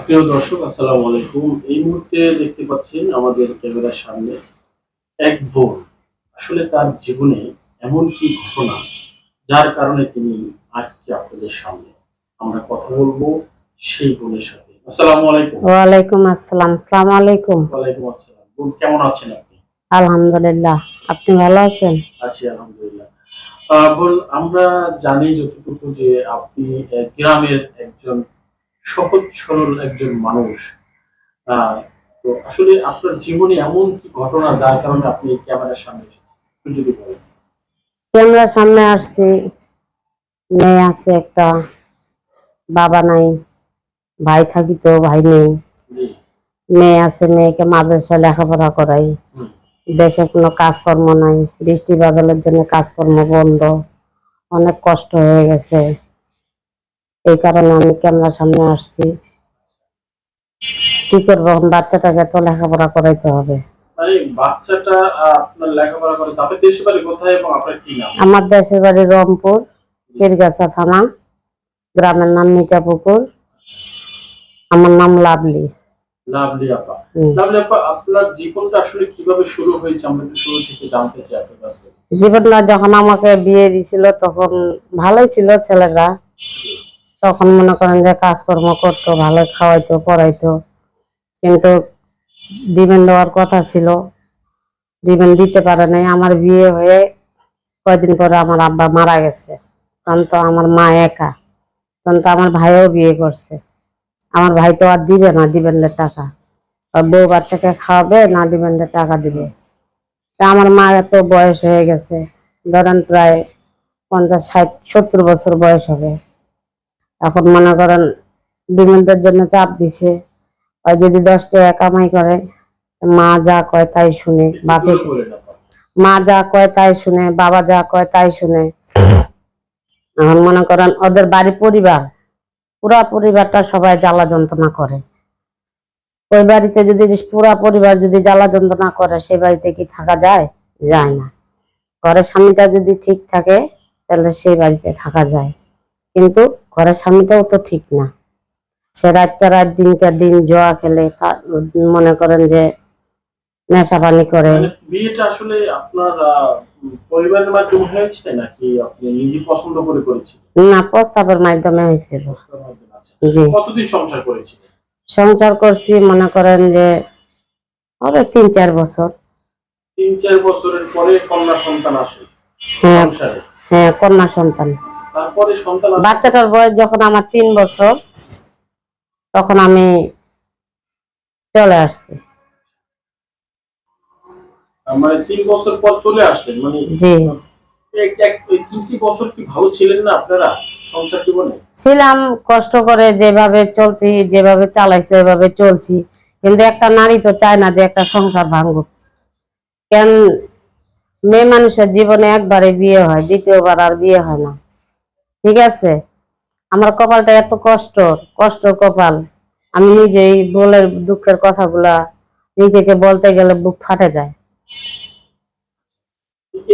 প্রিয় দর্শক আসসালামু আলাইকুম। এই মুহূর্তে দেখতে পাচ্ছেন আমাদের ক্যামেরার সামনে এক বোন। আসলে তার জীবনে এমন কি ঘটনা যার কারণে তিনি আজকে আপনাদের সামনে আমরা কথা বলব সেই বোনের সাথে। আসসালামু আলাইকুম। ওয়ালাইকুম আসসালাম। আসসালামু আলাইকুম। ওয়ালাইকুম আসসালাম। বোন কেমন আছেন আপনি? আলহামদুলিল্লাহ। আপনি ভালো আছেন? আছি আলহামদুলিল্লাহ। আহ, বোন আমরা জানি যতটুকু যে আপনি গ্রামের একজন সহজ সরল একজন মানুষ। তো আসলে আপনার জীবনে এমন কি ঘটনা যার কারণে আপনি ক্যামেরার সামনে এসেছেন? যদি বলেন। ক্যামেরার সামনে আসছি। মেয়ে আছে একটা বাবা নাই ভাই থাকি তো ভাই নেই। মেয়ে আছে মেয়েকে মাদ্রাসায় লেখাপড়া করাই। দেশে কোনো কাজকর্ম নাই বৃষ্টি বাদলের জন্য কাজকর্ম বন্ধ। অনেক কষ্ট হয়ে গেছে। এই কারণে আমি ক্যামেরার সামনে আসছি। কি করব বাচ্চাটাকে তো লেখাপড়া করাইতে হবে। বাচ্চাটা আপনার লেখাপড়া করে তারপরে দেশে বাড়ি কোথায় এবং আপনার কি নাম? আমার দেশের বাড়ি রংপুর শিরগাছা থানা। গ্রামের নাম মিঠাপুকুর। আমার নাম লাভলি। লাভলি আপা। লাভলি আপা আপনার জীবনটা আসলে কীভাবে শুরু হয়েছে? আমরা একটু শুরু থেকে জানতে চাই আপনার কাছ জীবনটা যখন আমাকে বিয়ে দিছিল তখন ভালোই ছিল ছেলেরা। তখন মনে করেন যে কাজকর্ম করতো, ভালো খাওয়াইতো, পড়াইতো। কিন্তু দিবেন দেওয়ার কথা ছিল। দিবেন দিতে পারে নাই। আমার বিয়ে হয়ে কয়দিন পরে আমার আব্বা মারা গেছে। তখন তো আমার মা একা। তখন তো আমার ভাইও বিয়ে করছে। আমার ভাই তো আর দিবে না ডিপেন্ডের টাকা। আর বউ বাচ্চাকে খাওয়াবে না ডিপেন্ডের টাকা দিবে। তা আমার মা এত বয়স হয়ে গেছে। ধরেন প্রায় পঞ্চাশ, ষাট, সত্তর বছর বয়স হবে। এখন মনে করেন ডিমেন্টের জন্য চাপ দিছে। আর যদি দশ টাকা কামাই করে মা যা কয় তাই শুনে বাপে মা যা কয় তাই শুনে বাবা যা কয় তাই শুনে। এখন মনে করেন ওদের বাড়ি পরিবার পুরা পরিবারটা সবাই জ্বালা যন্ত্রণা করে। ওই বাড়িতে যদি পুরা পরিবার যদি জ্বালা যন্ত্রণা করে সেই বাড়িতে কি থাকা যায়? যায় না। ঘরের স্বামীটা যদি ঠিক থাকে তাহলে সেই বাড়িতে থাকা যায়। কিন্তু ঘরের স্বামীটাও তো ঠিক না। সে রাতটা রাত দিনকে দিন জোয়া খেলে মনে করেন যে নেশা পানি করে। মানে বিয়েটা আসলে আপনার পরিবারের মাধ্যমে হয়েছে নাকি আপনি নিজে পছন্দ করে করেছেন না প্রস্তাবের মাধ্যমে হয়েছিল। জি। কতদিন সংসার করেছিলেন? সংসার করছি মনে করেন যে হবে তিন চার বছর। তিন চার বছরের পরে কন্যা সন্তান আসে হ্যাঁ। হ্যাঁ কন্যা সন্তান। বাচ্চাটার বয়স যখন আমার তিন বছর তখন আমি চলে আসছি। মানে তিন বছর পর চলে আসলেন মানে জি। ছিলাম কষ্ট করে যেভাবে চলছি যেভাবে চালাইছে এভাবে চলছি। কিন্তু একটা নারী তো চায় না যে একটা সংসার ভাঙুক। কেন? মেয়ে মানুষের জীবনে একবারে বিয়ে হয় দ্বিতীয়বার আর বিয়ে হয় না। ঠিক আছে? আমার কপালটা এত কষ্ট কষ্ট কপাল। আমি নিজেই বলের দুঃখের কথাগুলা নিজেকে বলতে গেলে বুক ফাটে যায়।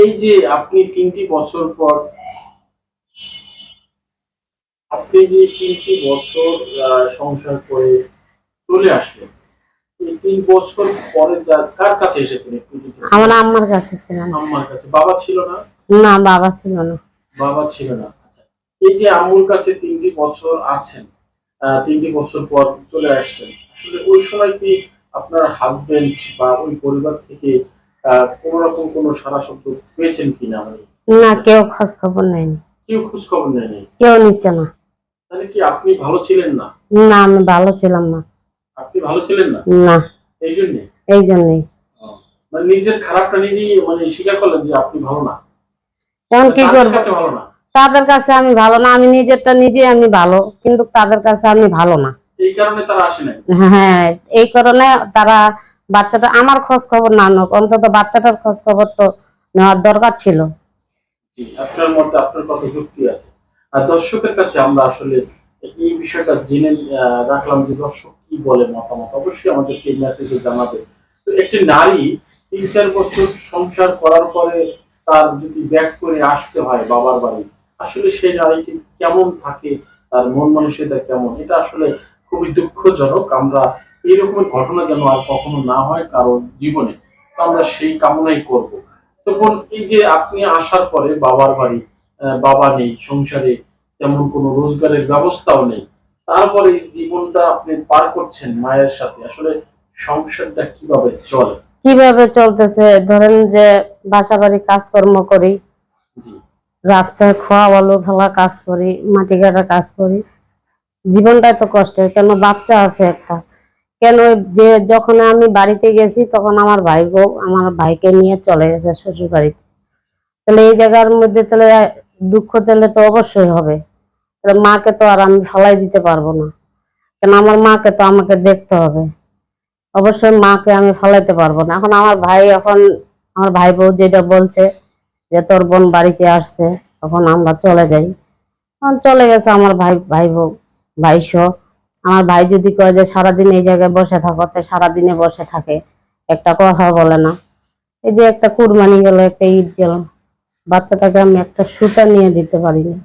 এই যে আপনি তিনটি বছর পর আপনি যে তিনটি বছর সংসার করে চলে আসলেন তিন বছর পরে কার কাছে এসেছেন একটু আমার আম্মার কাছে ছিলাম। আম্মার কাছে। বাবা ছিল না? না বাবা ছিল না। বাবা ছিল না। এই যে আম্মুর কাছে তিনটি বছর আছেন তিনটি বছর পর চলে আসছেন আসলে ওই সময় কি আপনার হাজবেন্ড বা ওই পরিবার থেকে কোনো রকম কোনো সারা শব্দ পেয়েছেন কিনা না কেউ খোঁজ খবর নেয়নি। কেউ খোঁজ খবর নেয়নি? কেউ নিচ্ছে না। তাহলে কি আপনি ভালো ছিলেন না? না আমি ভালো ছিলাম না। আপনি ভালো ছিলেন না? না। এই জন্যে? এই জন্যই। মানে নিজের খারাপটা নিজেই মানে স্বীকার করলেন যে আপনি ভালো না। এখন কি করব? ভালো না। তাদের কাছে আমি ভালো না আমি নিজেরটা নিজে আমি ভালো কিন্তু তাদের কাছে আমি ভালো না। এই কারণে তারা আসে নাই? হ্যাঁ এই কারণে তারা বাচ্চাটা আমার খোঁজ খবর না নোক অন্তত বাচ্চাটার খোঁজ খবর তো নেওয়ার দরকার ছিল। আপনার মধ্যে আপনার কথা যুক্তি আছে? আর দর্শকের কাছে আমরা আসলে এই বিষয়টা জেনে রাখলাম যে দর্শক কি বলে মতামত। অবশ্যই আমাদেরকে এই মেসেজে জানাবে। তো একটি নারী তিন চার বছর সংসার করার পরে তার যদি ব্যাক করে আসতে হয় বাবার বাড়ি আসলে সেই নারীটি কেমন থাকে তার মন মানসিকতা কেমন এটা আসলে খুবই দুঃখজনক। আমরা এইরকম ঘটনা যেন আর কখনো না হয় কারণ জীবনে তো আমরা সেই কামনাই করব। তো বোন এই যে আপনি আসার পরে বাবার বাড়ি বাবা নেই সংসারে তেমন কোনো রোজগারের ব্যবস্থাও নেই তারপরে জীবনটা আপনি পার করছেন মায়ের সাথে আসলে সংসারটা কীভাবে চলে? কীভাবে চলতেছে? ধরেন যে বাসা বাড়ি কাজকর্ম করি। জি। রাস্তায় খোয়া বলো ফেলা কাজ করি, মাটি কাটা কাজ করি। জীবনটাই তো কষ্টের, কেন বাচ্চা আছে একটা? কেন যে যখন আমি বাড়িতে গেছি তখন আমার ভাই গো, আমার ভাইকে নিয়ে চলে গেছে শ্বশুর বাড়িতে তাহলে এই জায়গার মধ্যে তাহলে দুঃখ তাহলে তো অবশ্যই হবে। তাহলে মাকে তো আর আমি ফলাই দিতে পারব না। কেন আমার মাকে তো আমাকে দেখতে হবে। অবশ্যই মাকে আমি ফলাইতে পারব না। এখন আমার ভাই এখন, আমার ভাই বউ যেটা বলছে যে তোর বোন বাড়িতে আসছে তখন আমরা চলে যাই। তখন চলে গেছে আমার ভাই ভাই ভাই সহ আমার ভাই যদি কয় যে সারাদিন এই জায়গায় বসে থাকো তো সারাদিনে বসে থাকে একটা কথা বলে না। এই যে একটা কুরবানি গেল একটা ঈদ গেল বাচ্চাটাকে আমি একটা সুতা নিয়ে দিতে পারিনি।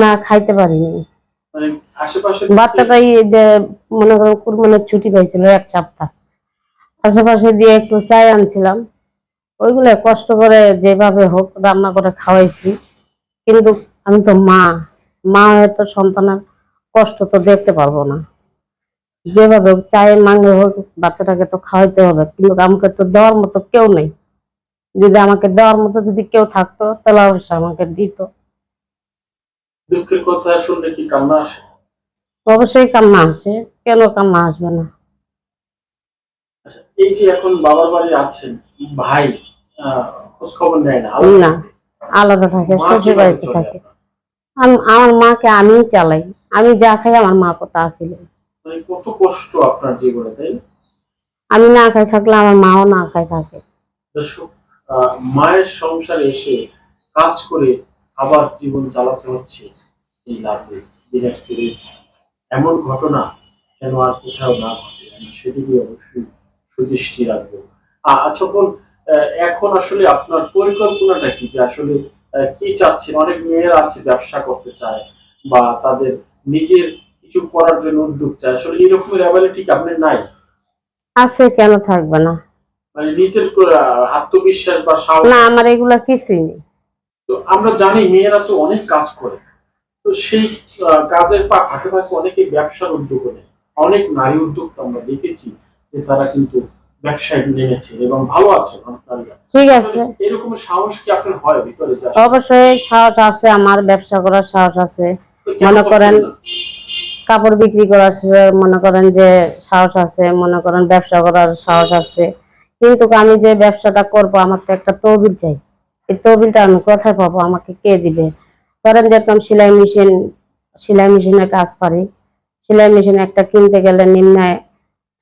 না খাইতে পারিনি। মানে বাচ্চাটাই মনে করো কুরবানের ছুটি পাইছিল এক সপ্তাহ। আশেপাশে দিয়ে একটু চাই আনছিলাম। ওইগুলো কষ্ট করে যেভাবে হোক রান্না করে খাওয়াইছি। কিন্তু আমি তো মা মা হয়ে তো সন্তানের কষ্ট তো দেখতে পারব না। যেভাবে হোক চাই মাঙ্গে হোক বাচ্চাটাকে তো খাওয়াইতে হবে। কিন্তু আমাকে তো দেওয়ার মতো কেউ নেই। যদি আমাকে দেওয়ার মতো যদি কেউ থাকতো তাহলে অবশ্যই আমাকে দিত। দুঃখের কথা শুনলে কি কান্না আসে? অবশ্যই কান্না আসে। কেন কান্না আসবে না? আচ্ছা এই যে এখন বাবার বাড়ি আছেন ভাই খোঁজ খবর নেয় না না আলাদা থাকে শ্বশুর বাড়িতে থাকে। আমার মাকে আমিই চালাই। আমি যা খাই আমার মা তা খেলে। মানে কত কষ্ট আপনার জীবনে তাই আমি না খাই থাকলে আমার মাও না খাই থাকে। মায়ের সংসারে এসে কাজ করে আবার জীবন চালাতে হচ্ছে এই লাভে দিনাজপুরে। এমন ঘটনা যেন আর কোথাও না ঘটে আমি সেদিকে অবশ্যই সুদৃষ্টি রাখব। আচ্ছা বোন এখন আসলে আপনার পরিকল্পনাটা কি? যে আসলে কি চাচ্ছেন? অনেক মেয়েরা আছে ব্যবসা করতে চায় বা তাদের নিজের কিছু করার জন্য উদ্যোগ চায়। আসলে এরকমের অ্যাবিলিটি কি আপনার নাই? আছে কেন থাকবে না? মানে নিজের আত্মবিশ্বাস বা সাহস? না আমার এগুলা কিছুই নেই। তো আমরা জানি মেয়েরা তো অনেক কাজ করে। তো সেই কাজের পা ফাঁকে ফাঁকে অনেকে ব্যবসার উদ্যোগ নেয়। অনেক নারী উদ্যোক্তা আমরা দেখেছি। যে তারা কিন্তু ব্যবসায় নেমেছে এবং ভালো আছে ঠিক আছে। এরকম সাহস কি আপনার হয় ভিতরে অবশ্যই সাহস আছে আমার ব্যবসা করার সাহস আছে। মনে করেন কাপড় বিক্রি করার মনে করেন যে সাহস আছে মনে করেন ব্যবসা করার সাহস আছে। কিন্তু আমি যে ব্যবসাটা করব আমার তো একটা তহবিল চাই। এই তহবিলটা আমি কোথায় পাবো? আমাকে কে দিবে? ধরেন যেরকম সেলাই মেশিন সেলাই মেশিনের কাজ পারি। সেলাই মেশিন একটা কিনতে গেলে নিম্নে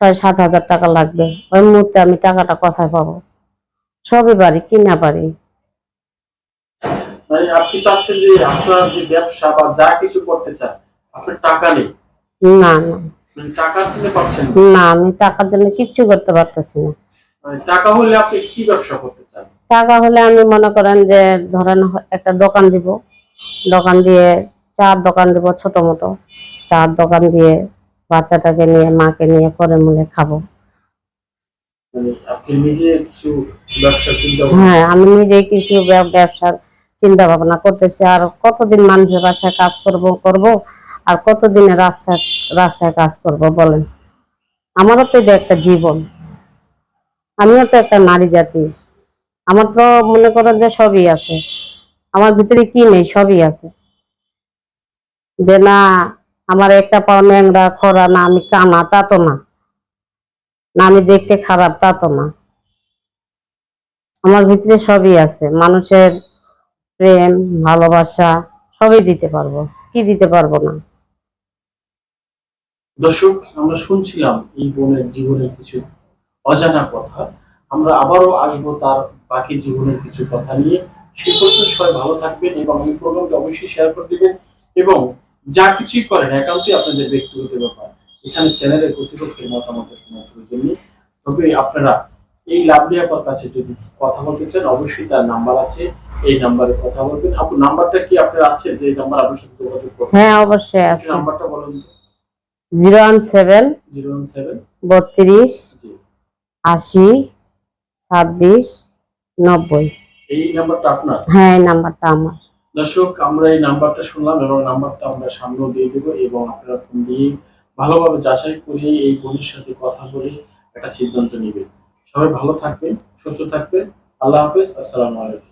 ছয় সাত হাজার টাকা লাগবে। ওই মুহূর্তে আমি টাকাটা কোথায় পাবো? সবই পারি কিনা পারি মানে আপনি চাচ্ছেন যে আপনার যে ব্যবসা বা যা কিছু করতে চান আপনার টাকা নেই। না না। মানে টাকা না। না আমি টাকার জন্য কিচ্ছু করতে পারতেছি না। মানে টাকা হলে আপনি কি ব্যবসা করতে চান? টাকা হলে আমি মনে করেন যে ধরেন একটা দোকান দিব। দোকান দিয়ে চার দোকান দিব ছোট মোটো চার দোকান দিয়ে বাচ্চাটাকে নিয়ে মাকে নিয়ে করে মুলে খাব। নিজে হ্যাঁ আমি নিজেই কিছু ব্যবসার চিন্তা ভাবনা করতেছি। আর কতদিন মানুষের বাসায় কাজ করব করব? আর কতদিনে রাস্তায় রাস্তায় কাজ করব বলেন? আমারও তো একটা জীবন। আমিও তো একটা নারী জাতি। আমার তো মনে করেন যে সবই আছে। আমার ভিতরে কি নেই সবই আছে। যে না আমার একটা পাও ন্যাংরা খরা, না, আমি কানা তা তো না। আমি দেখতে খারাপ, তা তো না। আমার ভিতরে সবই আছে। মানুষের প্রেম, ভালোবাসা, সবই দিতে পারব। কি দিতে পারব না? দর্শক, আমরা শুনছিলাম এই বোনের জীবনের কিছু অজানা কথা। আমরা আবারও আসব তার বাকি জীবনের কিছু কথা নিয়ে। সে পর্যন্ত সবাই ভালো থাকবেন এবং এই প্রোগ্রামটি অবশ্যই শেয়ার করে দিবেন এবং যা কিছুই করেন একান্তই আপনাদের ব্যক্তিগত ব্যাপার। এখানে চ্যানেলের কর্তৃপক্ষের মতামতের কোনো প্রয়োজন নেই। তবে আপনারা এই লাভলি আপার কাছে যদি কথা বলতে চান অবশ্যই তার নাম্বার আছে। এই নাম্বারে কথা বলবেন। আপু নাম্বারটা কি আপনার আছে? যে নাম্বার আপনার সাথে যোগাযোগ করবেন? হ্যাঁ অবশ্যই আছে। নাম্বারটা বলুন zero one seven zero one seven. বত্রিশ আশি ছাব্বিশ নব্বই। এই নাম্বারটা আপনার? হ্যাঁ এই নাম্বারটা আমার। দর্শক, আমরা এই নাম্বারটা শুনলাম এবং নাম্বারটা আমরা সামনেও দিয়ে দেবো এবং আপনারা ফোন দিয়ে ভালোভাবে যাচাই করে এই বোনের সাথে কথা বলে একটা সিদ্ধান্ত নেবেন। সবাই ভালো থাকবে সুস্থ থাকবে আল্লাহ হাফেজ, আসসালামু আলাইকুম।